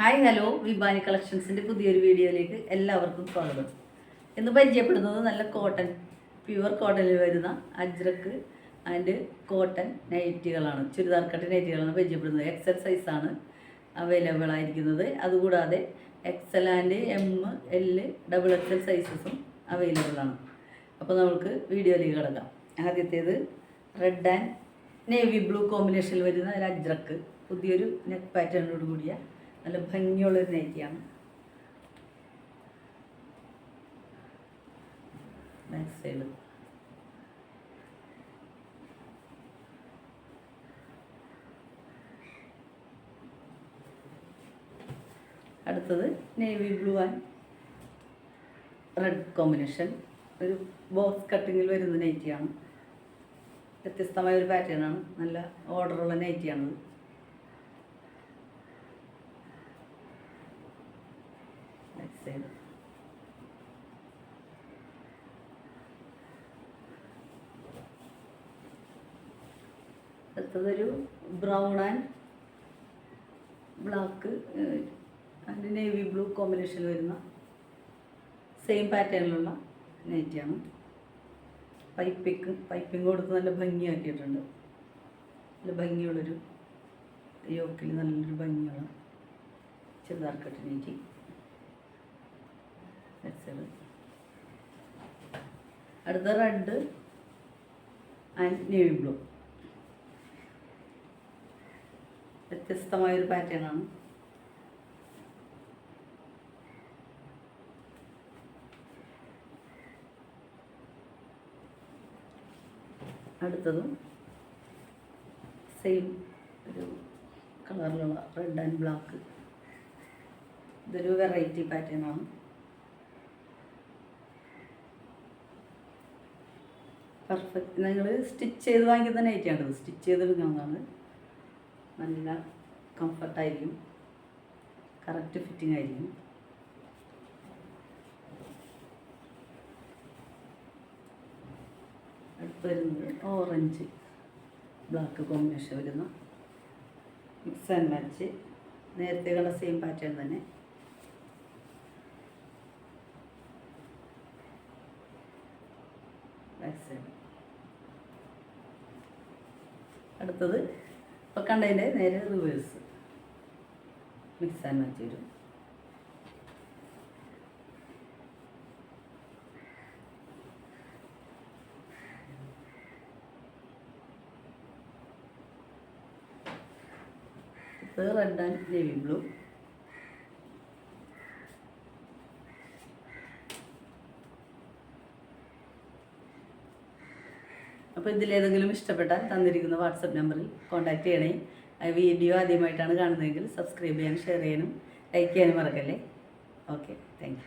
Hi hello. വിബാനി കളക്ഷൻസിന്റെ പുതിയൊരു വീഡിയോയിലേക്ക് എല്ലാവർക്കും സ്വാഗതം. ഇന്ന് പരിചയപ്പെടുന്നത് നല്ല കോട്ടൺ പ്യുവർ കോട്ടണിൽ വരുന്ന അജ്രക്ക് ആൻഡ് കോട്ടൺ നൈറ്റികളാണ്. ചുരിദാർ കട്ട് നൈറ്റികളാണ് പരിചയപ്പെടുന്നത്. എക്സൽ സൈസാണ് അവൈലബിൾ ആയിരിക്കുന്നത്. അതുകൂടാതെ XL and M L double XL സൈസസും available ആണ്. അപ്പോൾ നമുക്ക് വീഡിയോയിലേക്ക് കിടക്കാം. ആദ്യത്തേത് റെഡ് ആൻഡ് നേവി ബ്ലൂ കോമ്പിനേഷനിൽ വരുന്ന ഒരു അജ്രക്ക്. പുതിയൊരു നെക്ക് പാറ്റേണോട് കൂടിയ നല്ല ഭംഗിയുള്ളൊരു നൈറ്റിയാണ്. അടുത്തത് navy blue and red combination ഒരു ബോക്സ് കട്ടിങ്ങിൽ വരുന്ന നൈറ്റിയാണ്. വ്യത്യസ്തമായ ഒരു പാറ്റേൺ ആണ്. നല്ല ഓർഡറുള്ള നൈറ്റിയാണത്. ബാക്ക് അടുത്തതൊരു brown and black and navy blue combination വരുന്ന സെയിം പാറ്റേണിലുള്ള നൈറ്റിയാണ് പൈപ്പിക്ക് പൈപ്പിംഗ് കൊടുത്ത് നല്ല ഭംഗിയാക്കിയിട്ടുണ്ട്. നല്ല ഭംഗിയുള്ളൊരു യോക്കിൽ നല്ലൊരു ഭംഗിയുള്ള ചെറുതാർക്കട്ട് നൈറ്റി അടുത്ത റെഡ് ആൻഡ് നേവി ബ്ലൂ വ്യത്യസ്തമായൊരു പാറ്റേണാണ് അടുത്തതും സെയിം ഒരു കളറിലുള്ള റെഡ് ആൻഡ് ബ്ലാക്ക് ഇതൊരു വെറൈറ്റി പാറ്റേൺ പെർഫെക്റ്റ് നിങ്ങൾ സ്റ്റിച്ച് ചെയ്ത് വാങ്ങിക്കുന്ന നൈറ്റിയാണിത് സ്റ്റിച്ച് ചെയ്തെടുക്കുന്നതാണ്. നല്ല കംഫർട്ടായിരിക്കും കറക്റ്റ് ഫിറ്റിംഗ് ആയിരിക്കും. അടുത്ത് വരുന്നത് ഓറഞ്ച് ബ്ലാക്ക് കോമ്പിനേഷൻ വരുന്ന മിക്സ് ആൻഡ് മാച്ച് നേരത്തെ കണ്ട സെയിം പാറ്റേൺ തന്നെ. അടുത്തത് ഇപ്പം കണ്ടതിന്റെ നേരെ റിവേഴ്സ് മിക്സ് ആൻഡ് മാച്ച് വരും റെഡ് ആൻഡ് നേവി ബ്ലൂ അപ്പോൾ ഇതിലേതെങ്കിലും ഇഷ്ടപ്പെട്ടാൽ തന്നിരിക്കുന്ന വാട്സപ്പ് നമ്പറിൽ കോൺടാക്ട് ചെയ്യണേ. വീഡിയോ ആദ്യമായിട്ടാണ് കാണുന്നതെങ്കിൽ സബ്സ്ക്രൈബ് ചെയ്യാനും ഷെയർ ചെയ്യാനും ലൈക്ക് ചെയ്യാനും മറക്കല്ലേ? Okay thank